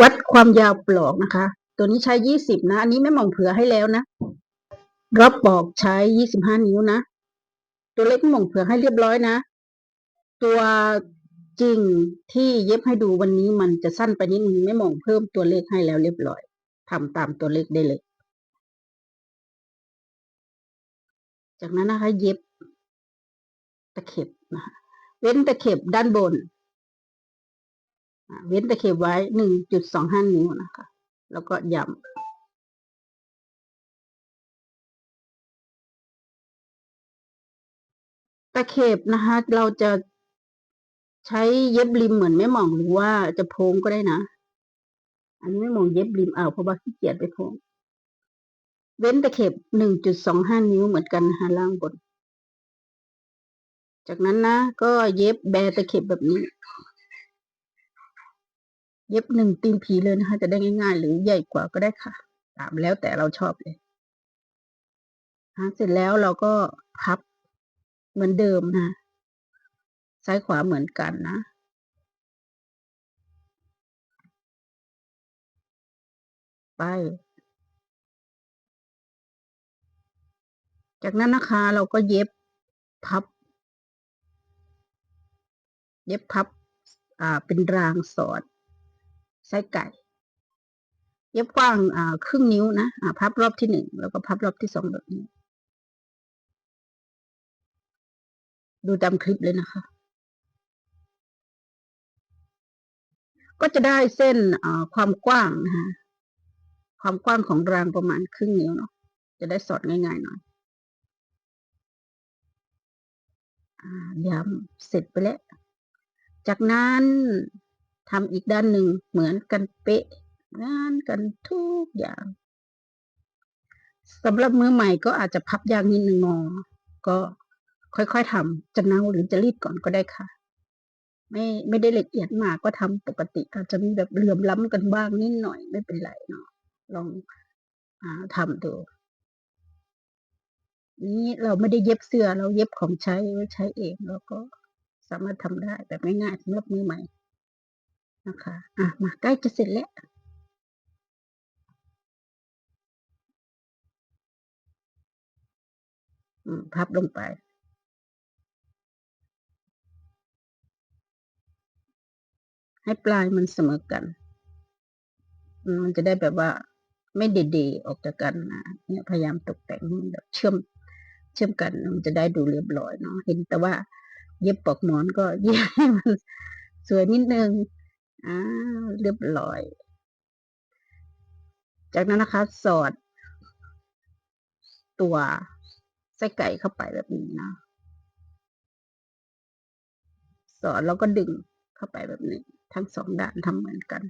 วัดความยาวปลอกนะคะ ตัวนี้ใช้ยี่สิบนะ อันนี้แม่หม่องเผื่อให้แล้วนะรอบปลอกใช้ยี่สิบห้านิ้วนะ ตัวเล็กแม่หม่องเผื่อให้เรียบร้อยนะ ตัวจริงที่เย็บให้ดูวันนี้มันจะสั้นไปนิดนึงแม่หม่องเพิ่มตัวเลขให้แล้วเรียบร้อยทำตามตัวเลขได้เลย จากนั้นนะคะ เย็บตะเข็บนะคะเว้นตะเข็บด้านบน เว้นตะเข็บไว้หนึ่งจุดสองห้านิ้วนะคะ แล้วก็ย้ำตะเข็บนะคะ เราจะใช้เย็บริมเหมือนแม่หม่องหรือว่าจะโพงก็ได้นะ อันนี้แม่หม่องเย็บริมเอาเพราะว่าขี้เกียจไปโพงเว้นตะเข็บหนึ่งจุดสองห้านิ้วเหมือนกันนะคะล่างบน จากนั้นนะ ก็เย็บแบตะเข็บแบบนี้ เย็บหนึ่งตีนผีเลยนะคะ จะได้ง่าย ๆ หรือใหญ่กว่าก็ได้ค่ะ ตามแล้วแต่เราชอบเลยเสร็จแล้วเราก็พับเหมือนเดิมนะ ซ้ายขวาเหมือนกันนะไป จากนั้นนะคะเราก็เย็บพับ เย็บพับ อ่า เป็นรางสอด ไส้ไก่ เย็บกว้างอ่าครึ่งนิ้วนะอ่าพับรอบที่หนึ่งแล้วก็พับรอบที่สองแบบนี้ ดูตามคลิปเลยนะคะ ก็จะได้เส้นอ่าความกว้างนะคะความกว้างของรางประมาณครึ่งนิ้วเนาะจะได้สอดง่ายๆหน่อยอ่าย้ำเสร็จไปแล้ว จากนั้น ทำอีกด้านหนึ่งเหมือนกันเป๊ะงานกันทุกอย่างสำหรับมือใหม่ก็อาจจะพับยางนิดหนึ่งงอ ก็ค่อยๆทำจะเนาหรือจะรีดก่อนก็ได้ค่ะ ไม่ไม่ได้ละเอียดมากก็ทำปกติ อาจจะมีแบบเหลื่อมล้ำกันบ้างนิดหน่อยไม่เป็นไรเนาะลองอาทำดูนี้เราไม่ได้เย็บเสื้อเราเย็บของใช้ไว้ใช้เอง แล้วก็สามารถทำได้แบบง่ายๆสำหรับมือใหม่ นะคะอะมาใกล้จะเสร็จแล้วพับลงไป ให้ปลายมันเสมอกัน มันจะได้แบบว่าไม่เดๆออกจากกันนะเนี่ยพยายามตกแต่งแบบเชื่อมเชื่อมกันมันจะได้ดูเรียบร้อยเนาะเห็นแต่ว่าเย็บปอกหมอนก็เย็บให้มันสวยนิดนึง อ่าเรียบร้อย จากนั้นนะคะ สอด ตัวไส้ไก่เข้าไปแบบนี้นะ สอดแล้วก็ดึงเข้าไปแบบนี้ ทั้งสองด้านทำเหมือนกัน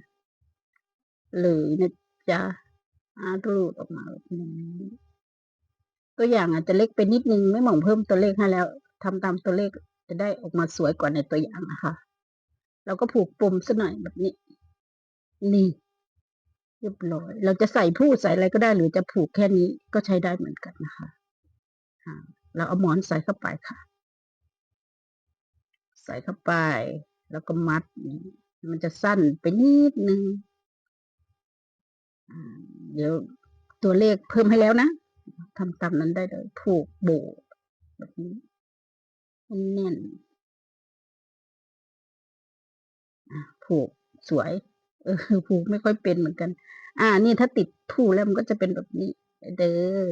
เลยนะจ๊ะรูดออกมาแบบนี้ตัวอย่างอาจจะเล็กไปนิดนึง ไม่หม่องเพิ่มตัวเลขให้แล้วทำตามตัวเลขจะได้ออกมาสวยกว่าในตัวอย่างนะคะ เราก็ผูกปมซะหน่อยแบบนี้ นี่ เรียบร้อย เราจะใส่ผู้ใส่อะไรก็ได้ หรือจะผูกแค่นี้ก็ใช้ได้เหมือนกันนะคะเราเอาหมอนใส่เข้าไปค่ะ ใส่เข้าไป แล้วก็มัดนี่มันจะสั้นไปนิดนึงเดี๋ยวตัวเลขเพิ่มให้แล้วนะทำตามนั้นได้เลย ผูกโบแบบนี้แน่น ผูกสวย เออผูกไม่ค่อยเป็นเหมือนกัน อ่า นี่ถ้าติดผูกแล้วมันก็จะเป็นแบบนี้ เด้อ